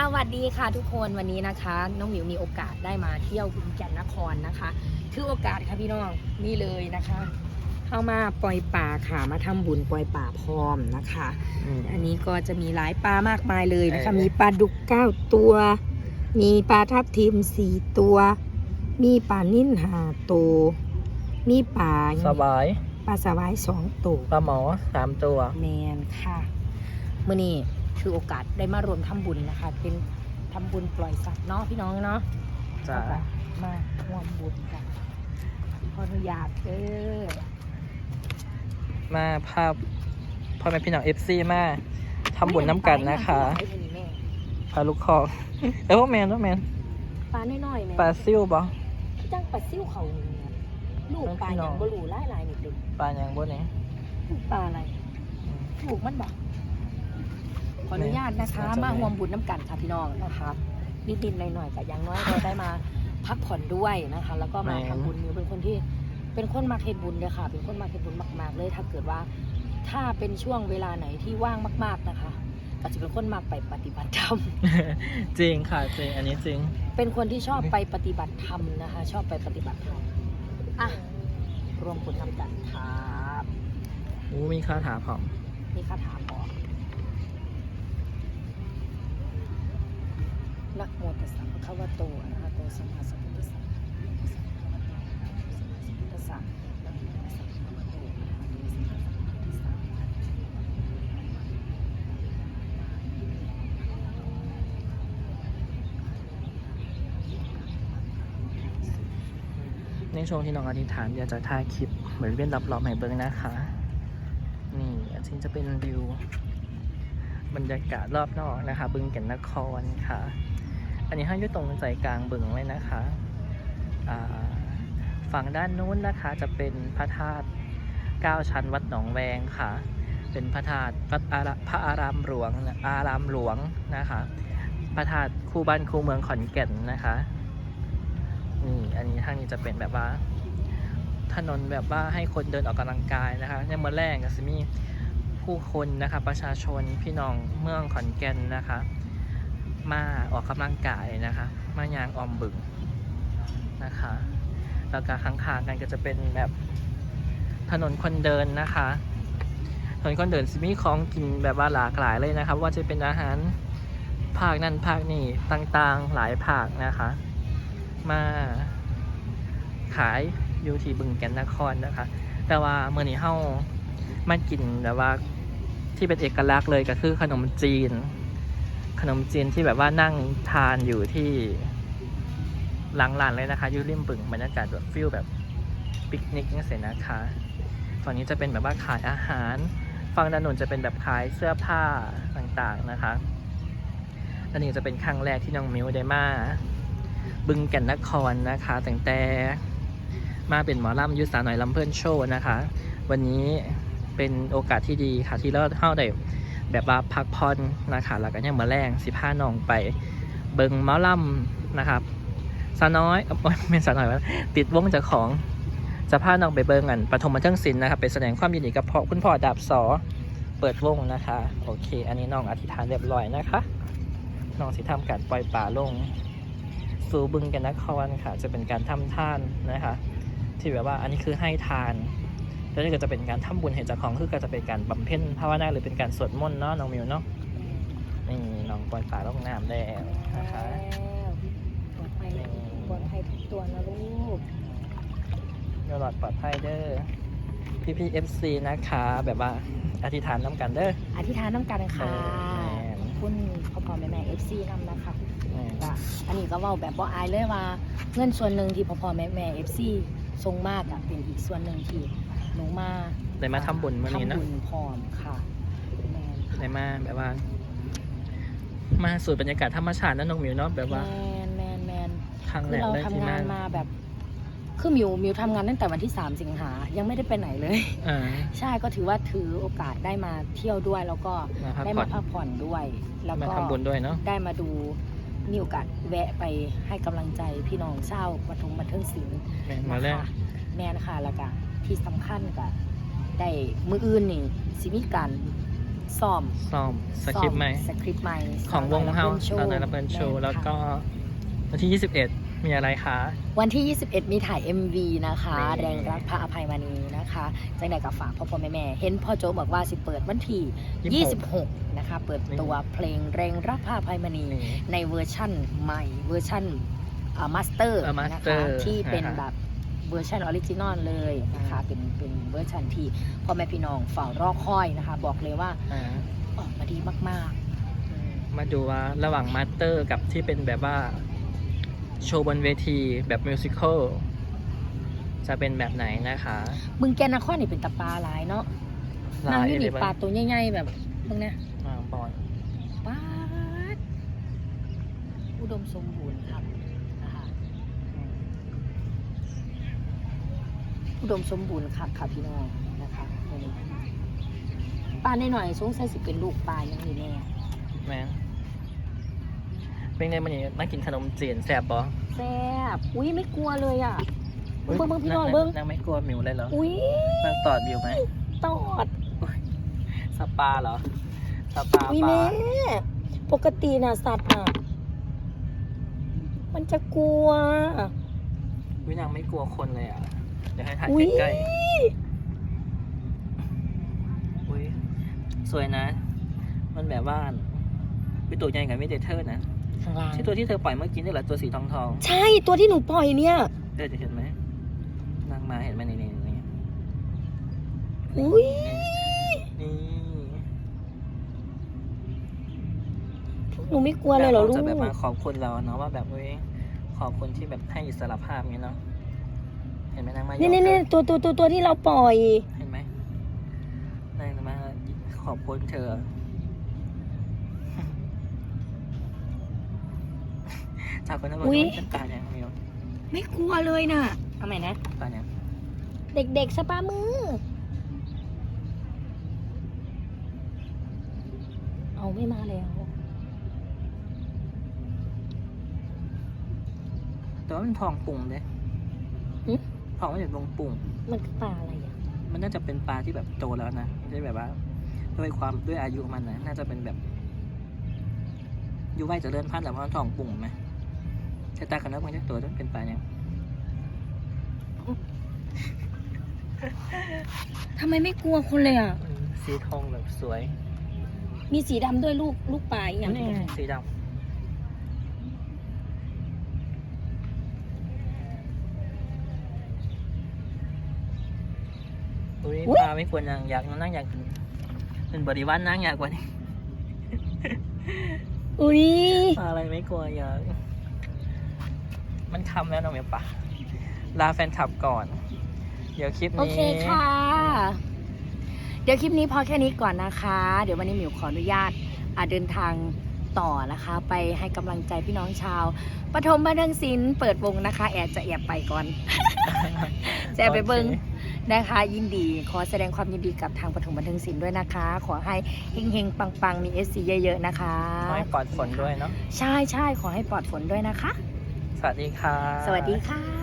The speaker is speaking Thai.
สวัสดีค่ะทุกคนวันนี้นะคะ น้องหมิวมีโอกาสได้มาเที่ยวบึงแก่นนครนะคะถือโอกาสค่ะพี่น้องนี่เลยนะคะ เข้ามาปล่อยป่าค่ะมาทำบุญปล่อยป่าพร้อมนะคะ อันนี้ก็จะมีหลายปลามากมายเลยนะคะเออมีปลาดุกเก้าตัว มีปลาทับทิมสี่ตัว มีปลานิ่นหาตัวมีปลาสบายปลาสวายสองตัวปลาหมอสามตัวแมนค่ะมื่อนี้ คือโอกาสได้มารวมทำบุญนะคะ เป็นทำบุญปล่อยสัตว์เนาะพี่น้องเนาะจ้าแล้วก็มาร่วมบุญกันขออนุญาตเด้อมาภาพพ่อแม่พี่น้องเอฟซีมาทำบุญน้ำกันนะคะไอ้นี่แม่พาลูกคอเอ้ยว่าแมนว่าแมนปลาน้อยๆแม่ปลาซิวบ่จังปลาซิ่วเขานี่แม่ลูกปลาอย่างบลูหลายหลายๆนิดนึงปลาอย่างบนนี้ลูกปลาอะไรลูกมันบอก ขออนุญาตนะคะน่าจะมาแม่ร่วมบุญน้ำกันค่ะพี่น้องนะคะนิดๆหน่อยๆแต่อย่างน้อยเราได้มาพักผ่อนด้วยนะคะ แล้วก็มาทำบุญมิวเป็นคนที่เป็นคนมาเฮ็ดบุญเลยค่ะ เป็นคนมาเฮ็ดบุญมาก ๆ เลยถ้าเกิดว่า ถ้าเป็นช่วงเวลาไหนที่ว่างมาก ๆนะคะก็จะเป็นคนมาไปปฏิบัติธรรมจริงค่ะจริงอันนี้จริง เป็นคนที่ชอบไปปฏิบัติธรรมนะคะ ชอบไปปฏิบัติธรรมอะรวมบุญนำกันครับอู้มีคาถาผอมนี่คาถาพอนะโมตัสสะภะคะวะโตอะระหะโตสัมมาสัมพุทธัสสะ นะโมตัสสะภะคะวะโตอะระหะโตสัมมาสัมพุทธัสสะในช่วงที่น้องอธิษฐานเดี๋ยวจะถ่ายคลิปเหมือนเวียนรับรอบให้เบิ้งนะคะ นี่อันนี้จะเป็นวิวบรรยากาศรอบนอกนะคะ บึงแก่นนครค่ะ อันนี้ให้อยู่ตรงใจกลางบึงเลยนะคะฝั่งด้านนู้นนะคะจะเป็นพระธาตุเก้าชั้นวัดหนองแวงค่ะ เป็นพระธาตุวัดพระอารามหลวงอารามหลวงนะคะ พระธาตุคู่บ้านคู่เมืองขอนแก่นนะคะนี่อันนี้ทางนี้จะเป็นแบบว่า ถนนแบบว่าให้คนเดินออกกำลังกายนะคะเนี่ยเมื่อแรกก็จะมีผู้คนนะคะ ประชาชนพี่น้องเมืองขอนแก่นนะคะ มาออกกำลังกายนะคะ มายางออมบึงนะคะ แล้วก็ข้างๆกันก็จะเป็นแบบถนนคนเดินนะคะถนนคนเดินสิมีของกินแบบว่าหลากหลายเลยนะคะว่าจะเป็นอาหารภาคนั่นภาคนี่ต่างๆหลายภาคนะคะ มาขายอยู่ที่บึงแก่นนครนะคะ แต่ว่าเมื่อนี้เฮามากินแบบว่าที่เป็นเอกลักษณ์เลยก็คือขนมจีน ขนมจีนที่แบบว่านั่งทานอยู่ที่หลังร้านเลยนะคะ อยู่ริมบึงบรรยากาศแบบฟิลแบบปิกนิกนี่เสนะคะฝั่งนี้จะเป็นแบบว่าขายอาหาร ฝั่งด้านนู้นจะเป็นแบบขายเสื้อผ้าต่างๆนะคะอันนี้จะเป็นครั้งแรกที่น้องมิวได้มาบึงแก่นนครนะคะแต่งแต่มาเป็นหมอลำยุสาหน่อยลำเพื่อนโชว์นะคะ วันนี้เป็นโอกาสที่ดีค่ะที่เราเข้าได้ แบบว่าพักผ่อนนะคะแล้วก็ยังมาแรงสิพาน้องไปเบิงมอลำนะครับสาวน้อยเอ้ยโอ๊ยไม่สาวน้อยว่าติดวงจากของจะพาน้องไปเบิงอันปฐมบันเทิงศิลป์นะครับไปแสดงความยินดีกับพ่อคุณพ่อดาบสอเปิดวงนะคะ โอเค อันนี้น้องอธิษฐานเรียบร้อยนะคะน้องสิทำการปล่อยป่าลง สู่บึงกันนครค่ะ จะเป็นการทำท่านนะคะ ที่แบบว่าอันนี้คือให้ทาน แล้วนี่ก็จะเป็นการทำบุญให้เจ้าของคือก็จะเป็นการบำเพ็ญภาวนาหรือเป็นการสวดมนต์เนาะน้องมิวเนาะนี่น้องปล่อยป่าลงน้ำแล้วนะคะปลอดภัยปลอดภัยทุกตัวนะลูกยอดปลอดภัยเด้อพี่พีเอฟซีนะคะ แบบว่าอธิษฐานน้ำกันเด้ออธิษฐานน้ำกันค่ะแม่นขอบคุณพ่อพ่อแม่แม่เอฟซีนำนะคะนี่ก็อันนี้ก็เว่าแบบว่าอายเลยว่าเงินส่วนหนึ่งที่พ่อพ่อแม่แม่เอฟซีทรงมากอะเป็นอีกส่วนหนึ่งที่ หนูมาได้มาทำบุญวันนี้เนาะทำบุญพร้อมค่ะแม่นได้มาแบบว่า มาสูดบรรยากาศธรรมชาตินะน้องมิวเนาะแบบว่าแมนแมนแมน ครั้งคืแรอกเราเลยทำที่งามานมาแบบ คือมิวมิวทำงานตั้งแต่วันที่ 3 สิงหา ยังไม่ได้ไปไหนเลย อ่า ใช่ก็ถือว่าถือโอกาสได้มาเที่ยวด้วย แล้วก็มาพักได้ผ่อมาน พักผ่อนด้วย แล้วมาก็ทำบุญด้วยเนาะได้มาดูมีโอกาสแวะไปให้กำลังใจพี่น้องเศร้าปฐมบันเทิงศิลป์แม่นมาแล้วนะคะแม่นค่ะแล้วก็ ที่สำคัญก็ได้มืออื่นนี่สิมีการซ้อมซ้อมสคริปต์ไหมสคริปต์ใหม่ของวงเฮาโชตอนว์นั้นเราเป็นโชว์ม่นแล้วก็ค่ะวันที่ 21 มีอะไรคะ วันที่ 21 มีถ่าย MV นะคะ นี่แรงรักพระอภัยมณีนะคะ จังใดกับฝากพ่อพ่อแม่แม่เห็นพ่อโจบอกว่าสิเปิดวันที่ 26 นะคะ เปิดตัวเพลงแรงรักพระอภัยมณี นี่ ในเวอร์ชั่นใหม่เวอร์ชั่นมาสเตอร์เออนะ master คะที่เป็นอ่าฮะแบบ เวอร์ชันออริจินอลเลยนะคะเป็นเป็นเวอร์ชันที่พ่อแม่พี่น้องเฝ้ารอคอยนะคะ บอกเลยว่าอ่าออกมาดีมากๆอืมมาดูว่าระหว่างมาสเตอร์กับที่เป็นแบบว่าโชว์บนเวทีแบบมิวสิควลจะเป็นแบบไหนนะคะบึงแกนนครนี่เป็นตะปลาหลายเนาะนางนี่นี่ปลาตัวใหญ่ๆแบบมึงเนี่ยอ่าบอลปาดอุดมสมบูรณ์ครับนะคะ อุดมสมบูรณ์ครับค่ะพี่น้องนะคะมื้อนี้ปลาหน่อยๆสงสัยสิเป็นลูกปลาอย่างนี้แน่แม่นเป็นไงมันนี่มากินขนมจีนแซ่บปะแซ่บอุ้ยไม่กลัวเลยอะเบิ่งเบิ่งพี่น้องเบิ่งนางไม่กลัวหมิวเลยเหรออุ้ยนางตอดมิวไหมตอดสปาเหรอสปาอุ้ยปลาแม่ปกติน่ะสัตว์น่ะมันจะกลัววินางไม่กลัวคนเลยอะเดี๋ยวให้ถ่ายอุ้ยใกล้ๆอุ้ยสวยนะ มันแบบว่าเป็นตัวใหญ่กับไม่เดเทอร์นะข้างล่างใช่ตัวที่เธอปล่อยเมื่อกี้นี่เหรอตัวสีทองทองใช่ตัวที่หนูปล่อยเนี่ยๆเธอจะเห็นไหมนางมาเห็นไหมนี่นี่นี่อุ้ยนี่หนูไม่กลัวเลยเหรอลูกจะแบบมาขอบคุณเราเนาะว่าแบบเว้ยขอบคุณที่แบบให้อิสรภาพเงี้ยเนาะเห็นไหมนางมานี่นี่นี่ตัวตัวตัวตัวที่เราปล่อย เห็นไหมนางมาขอบคุณเธอ จากคนนั้นบอกอุ๊ย ว่าฉันตายอย่างเดียวไม่กลัวเลยน่ะทำไมนะ ตายอย่างเด็กๆสปามือ เอาไม่มาแล้ว แต่ว่ามันทองปุ่งเลย หึทองไม่เป็นวงปุ่งมันคือปลาอะไรอะ มันน่าจะเป็นปลาที่แบบโตแล้วนะไม่ใช่แบบว่า ด้วยความด้วยอายุมันนะน่าจะเป็นแบบอยู่ไว้จะเลื่อนพันธุ์แต่ว่ามันทองปุ่งไหมแต่ตากันแล้วมันจะตัวต้องเป็นปลาเนี่ยทำไมไม่กลัวคนเลยอะ สีทองแบบสวย มีสีดำด้วยลูกลูกปลาอหย่างนี่ไงสีดำ อุ้ยปลาไม่ควรนางอยากนั่งอยากเป็นเป็นบริวารนางอยากกว่านี้อุ้ยปลาอะไรไม่กลัวอยากมันคำแล้วน้องเมียปะลาแฟนคลับก่อน เดี๋ยวคลิปโอนี้เคค่ะ เดี๋ยวคลิปนี้พอแค่นี้ก่อนนะคะ เดี๋ยววันนี้หมิวขออนุญาตอ่าเดินทางต่อนะคะ ไปให้กำลังใจพี่น้องชาวปฐมบันเทิงศิลป์เปิดวงนะคะ แอบจะแอบไปก่อนจะแอบไปเบิ้งโอค นะคะ ยินดีขอแสดงความยินดีกับทางปฐมบันเทิงศิลป์ด้วยนะคะ ขอให้เฮงๆ ปังๆ มีเอสซีเยอะๆ นะคะขอให้ปลอดฝนด้วยเนาะใช่ใช่ขอให้ปลอดฝนด้วยนะคะ สวัสดีค่ะ สวัสดีค่ะ